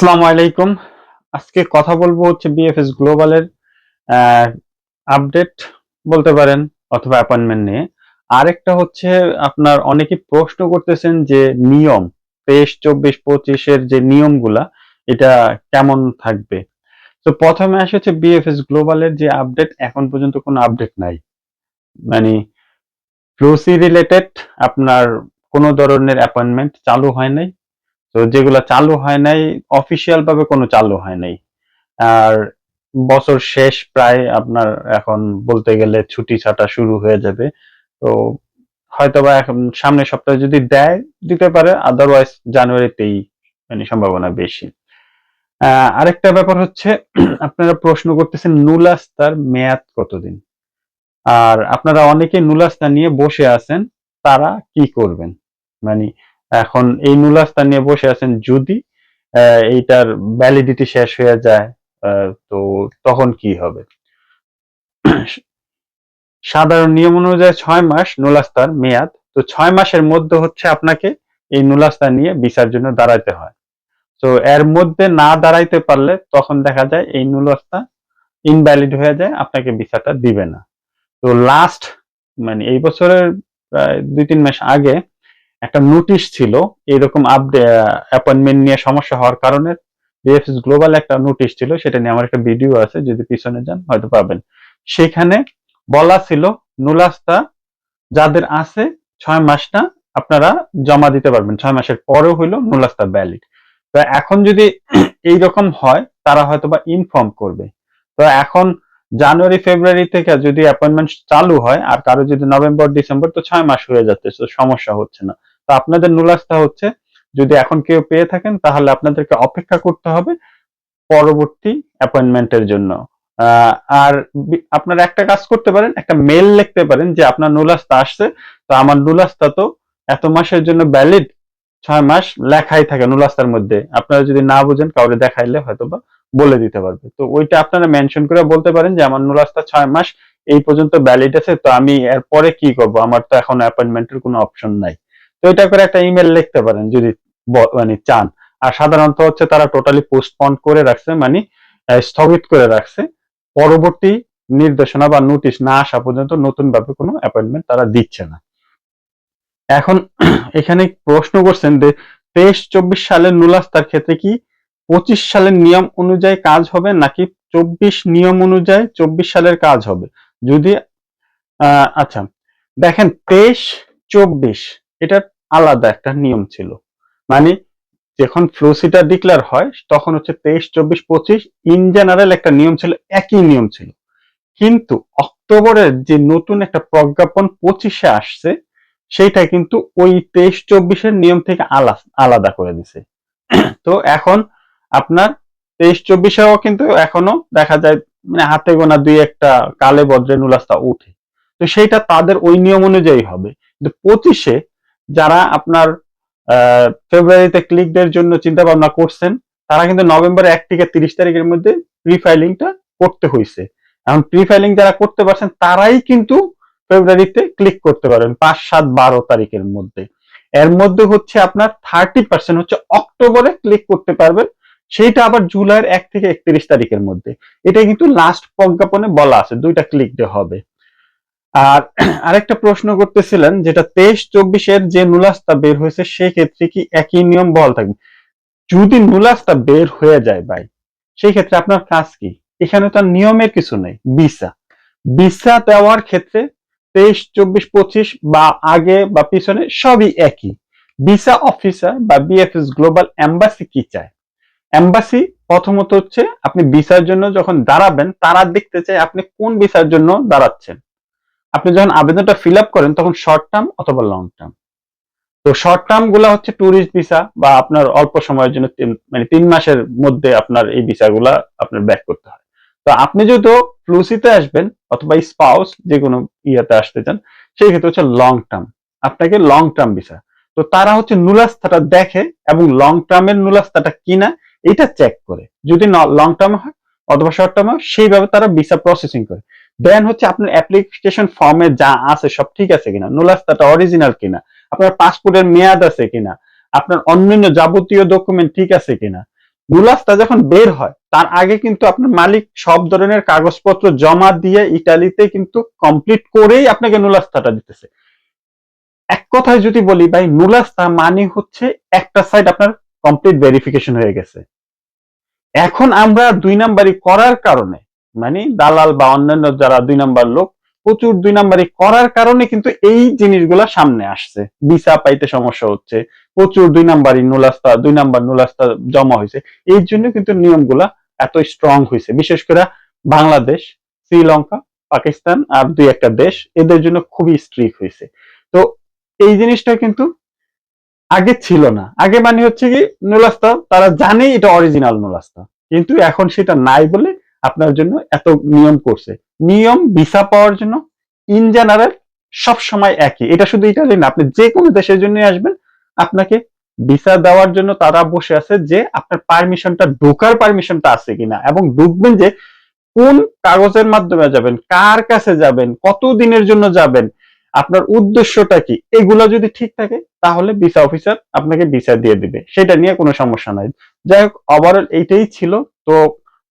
আসসালামু আলাইকুম। আজকে কথা বলব হচ্ছে বিএফএস গ্লোবালের আপডেট বলতে পারেন অথবা অ্যাপয়েন্টমেন্ট নিয়ে। আরেকটা হচ্ছে আপনার অনেকে প্রশ্ন করতেছেন যে নিয়ম, তেইশ, চব্বিশ, পঁচিশের যে নিয়মগুলা, এটা কেমন থাকবে? তো প্রথমে আসে হচ্ছে বিএফএস গ্লোবালের যে আপডেট এখন পর্যন্ত কোনো আপডেট নাই। মানে ফ্লুসি রিলেটেড আপনার কোনো ধরনের অ্যাপয়েন্টমেন্ট চালু হয় নাই। তো যেগুলা চালু হয় নাই অফিসিয়াল ভাবে কোনো চালু হয় নাই। আর বছর শেষ প্রায় আপনার এখন বলতে গেলে ছুটি ছাটা শুরু হয়ে যাবে। তো হয়তোবা এখন সামনের সপ্তাহে যদি দেয়, দিতে পারে আদারওয়াইজ জানুয়ারিতেই মানে সম্ভাবনা বেশি। আরেকটা ব্যাপার হচ্ছে, আপনারা প্রশ্ন করতেছেন নুলাস্তার মেয়াদ কতদিন? আর আপনারা অনেকে নুলাস্তা নিয়ে বসে আছেন, তারা কি করবেন? মানে এখন এই নুলাস্তা নিয়ে বসে আছেন যদি এইটার ভ্যালিডিটি শেষ হয়ে যায় তো তখন কি হবে? সাধারণ নিয়ম অনুযায়ী ছয় মাস নুলাস্তার মেয়াদ, তো ছয় মাসের মধ্যে হচ্ছে আপনাকে এই নুলাস্তা নিয়ে বিচার জন্য দাঁড়াইতে হয়। তো এর মধ্যে না দাঁড়াইতে পারলে তখন দেখা যায় এই নুলাস্তা ইনভ্যালিড হয়ে যায়, আপনাকে বিচারটা দিবে না। তো লাস্ট মানে এই বছরের প্রায় দুই তিন মাস আগে একটা নোটিশ ছিল এরকম অ্যাপয়েন্টমেন্ট নিয়ে সমস্যা হওয়ার কারণে বিএফএস গ্লোবাল একটা নোটিশ ছিল, সেটা নিয়ে আমার একটা ভিডিও আছে, যদি পিছনে যান হয়তো পাবেন। সেখানে বলা ছিল নুলাস্তা যাদের আছে, ছয় মাসটা আপনারা জমা দিতে পারবেন। ছয় মাসের পরেও হইল নুলাস্তা ভ্যালিড তো এখন যদি এই রকম হয়, তারা হয়তো বা ইনফর্ম করবে। তো এখন জানুয়ারি, ফেব্রুয়ারি থেকে যদি অ্যাপয়েন্টমেন্ট চালু হয়, আর কারও যদি নভেম্বর, ডিসেম্বর, তো ছয় মাস হয়ে যাচ্ছে, তো সমস্যা হচ্ছে না। আপনাদের নুলাস্তা হচ্ছে, যদি এখন কেউ পেয়ে থাকেন, তাহলে আপনাদেরকে অপেক্ষা করতে হবে পরবর্তী অ্যাপয়েন্টমেন্টের জন্য। আর আপনারা একটা কাজ করতে পারেন, একটা মেল লিখতে পারেন যে আপনার নুলাস্তা আসছে, তো আমার নুলাস্তা তো এত মাসের জন্য ভ্যালিড ছয় মাস লেখাই থাকে নুলাস্তার মধ্যে। আপনারা যদি না বুঝেন, কাউরে দেখাইলে হয়তো বা বলে দিতে পারবে। তো ওইটা আপনারা মেনশন করে বলতে পারেন যে আমার নুলাস্তা ছয় মাস এই পর্যন্ত ভ্যালিড আছে, তো আমি এরপরে কি করব? আমার তো এখন অ্যাপয়েন্টমেন্টের কোনো অপশন নাই। তো এটা করে একটা ইমেল লিখতে পারেন যদি মানে চান। আর সাধারণত হচ্ছে তারা টোটালি পোস্টপন্ড করে রাখছে মানে স্থগিত করে রাখছে। পরবর্তী নির্দেশনা বা নোটিশ না আসা পর্যন্ত নতুন ভাবে কোনো অ্যাপয়েন্টমেন্ট তারা দিচ্ছে না। এখন এখানে প্রশ্ন করছেন যে, তেইশ চব্বিশ সালের নুলাস্তার ক্ষেত্রে কি পঁচিশ সালের নিয়ম অনুযায়ী কাজ হবে, নাকি চব্বিশ নিয়ম অনুযায়ী চব্বিশ সালের কাজ হবে? যদি আচ্ছা দেখেন, তেইশ চব্বিশ এটা আলাদা একটা নিয়ম ছিল। মানে যখন ফ্লুসিটা ডিক্লেয়ার হয়, তখন হচ্ছে তেইশ, চব্বিশ, পঁচিশ, ইন জেনারেল একটা নিয়ম ছিল, একই নিয়ম ছিল। কিন্তু অক্টোবরের যে নতুন একটা প্রজ্ঞাপন পঁচিশে আসছে, সেইটা কিন্তু ওই তেইশ, চব্বিশের নিয়ম থেকে আলা- আলাদা করে দিছে। তো এখন আপনার তেইশ, চব্বিশেও কিন্তু এখনও দেখা যায় মানে হাতে গোনা দুই একটা কালে বদ্রে নুলাস্তা উঠে তো সেইটা তাদের ওই নিয়ম অনুযায়ী হবে। কিন্তু পঁচিশে যারা আপনার ফেব্রুয়ারিতে ক্লিকদের জন্য চিন্তা ভাবনা করছেন, তারা কিন্তু নভেম্বর এক থেকে তিরিশ তারিখের মধ্যে প্রি ফাইলিংটা করতে হয়েছে এখন প্রি ফাইলিং যারা করতে পারছেন, তারাই কিন্তু ফেব্রুয়ারিতে ক্লিক করতে পারবেন, পাঁচ, সাত, বারো তারিখের মধ্যে। এর মধ্যে হচ্ছে আপনার থার্টি পার্সেন্ট হচ্ছে অক্টোবরে ক্লিক করতে পারবেন সেইটা আবার জুলাইয়ের এক থেকে একত্রিশ তারিখের মধ্যে। এটা কিন্তু লাস্ট প্রজ্ঞাপনে বলা আছে, দুইটা ক্লিক দিয়ে হবে। আর আরেকটা প্রশ্ন করতেছিলেন, যেটা তেইশ চব্বিশের যে নুলাস্তা বের হয়েছে, সেক্ষেত্রে কি একই নিয়ম বল থাকবে? যদি নুলাস্তা বের হয়ে যায় ভাই সেই ক্ষেত্রে আপনার কাজ কি? এখানে তো নিয়মের কিছু নেই, ভিসা। ভিসা দেওয়ার ক্ষেত্রে তেইশ, চব্বিশ, পঁচিশ বা আগে বা পিছনে সবই একই। ভিসা অফিসার বা বিএফএস গ্লোবাল এম্বাসি কি চায়? এম্বাসি প্রথমত হচ্ছে আপনি ভিসার জন্য যখন দাঁড়াবেন, তারা দেখতে চায় আপনি কোন ভিসার জন্য দাঁড়াচ্ছেন। আপনি যখন আবেদনটা ফিল আপ করেন, তখন শর্ট টার্ম অথবা লং টার্ম তো শর্ট টার্মগুলা হচ্ছে ট্যুরিস্ট ভিসা বা আপনার অল্প সময়ের জন্য মানে তিন মাসের মধ্যে আপনার এই ভিসাগুলা আপনার ব্যাক করতে হয়। তো আপনি যেহেতু ফ্লুসিতে আসবেন অথবা স্পাউস যে কোনো ইয়েতে আসতে চান, সেই ক্ষেত্রে হচ্ছে লং টার্ম আপনাকে লং টার্ম ভিসা তো তারা হচ্ছে নুলাস্তাটা দেখে এবং লং টার্মের নুলাস্তাটা কিনা, এটা চেক করে। যদি লং টার্ম হয় অথবা শর্ট টার্ম হয়, সেইভাবে তারা ভিসা প্রসেসিং করে। দেন হচ্ছে আপনার অ্যাপ্লিকেশন ফর্মে যা আছে সব ঠিক আছে কিনা? নুলাস্তাটা অরিজিনাল কিনা? আপনার পাসপোর্টের মেয়াদ আছে কিনা? আপনার অন্যান্য যাবতীয় ডকুমেন্ট ঠিক আছে কিনা? নুলাস্তা যখন বের হয়, তার আগে কিন্তু আপনার মালিক সব ধরনের কাগজপত্র জমা দিয়ে ইটালিতে কিন্তু কমপ্লিট করেই আপনাকে নুলাস্তাটা দিতেছে। এক কথায় যদি বলি ভাই নুলাস্তা মানে হচ্ছে একটা সাইড আপনার কমপ্লিট ভেরিফিকেশন হয়ে গেছে। এখন আমরা দুই নাম্বারই করার কারণে মানে দালাল বা অন্যান্য যারা দুই নাম্বার লোক, প্রচুর দুই নাম্বারই করার কারণে কিন্তু এই জিনিসগুলা সামনে আসছে। ভিসা পাইতে সমস্যা হচ্ছে, প্রচুর দুই নাম্বারই নুলাস্তা, দুই নাম্বার নুলাস্তা জমা হয়েছে এই জন্য কিন্তু নিয়মগুলা এত স্ট্রং হয়েছে বিশেষ করে বাংলাদেশ, শ্রীলঙ্কা, পাকিস্তান আর দুই একটা দেশ, এদের জন্য খুবই স্ট্রিক হয়েছে তো এই জিনিসটা কিন্তু আগে ছিল না। আগে মানে হচ্ছে কি নুলাস্তা, তারা জানে এটা অরিজিনাল নুলাস্তা। কিন্তু এখন সেটা নাই বলে আপনার জন্য এত নিয়ম করছে। নিয়ম, ভিসা পাওয়ার জন্য ইন জেনারেল সব সময় একই। এটা শুধু ইটালি না, আপনি যে কোনো দেশের জন্য আসবেন, আপনাকে ভিসা দেওয়ার জন্য তারা বসে আছে যে আপনার পারমিশনটা ঢোকার পারমিশনটা আছে কিনা এবং ঢুকবেন যে কোন কাগজের মাধ্যমে যাবেন, কার কাছে যাবেন, কত দিনের জন্য যাবেন, আপনার উদ্দেশ্যটা কি? এগুলো যদি ঠিক থাকে, তাহলে ভিসা অফিসার আপনাকে ভিসা দিয়ে দিবে। সেটা নিয়ে কোনো সমস্যা নাই। যাই হোক ওভারঅল এইটাই ছিল। তো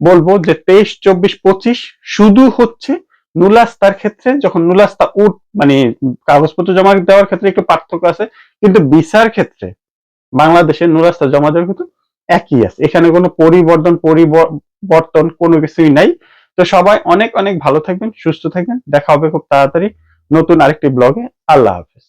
বলব যে তেইশ, চব্বিশ, পঁচিশ শুধু হচ্ছে নুলাস্তার ক্ষেত্রে, যখন নুলাস্তা উঠ মানে কাগজপত্র জমা দেওয়ার ক্ষেত্রে একটু পার্থক্য আছে, কিন্তু ভিসার ক্ষেত্রে বাংলাদেশের নুলাস্তা জমা দেওয়ার কিন্তু একই আছে। এখানে কোনো পরিবর্তন পরিবর্তন কোনো কিছুই নাই। তো সবাই অনেক অনেক ভালো থাকবেন, সুস্থ থাকবেন। দেখা হবে খুব তাড়াতাড়ি নতুন আরেকটি ব্লগে। আল্লাহ হাফেজ।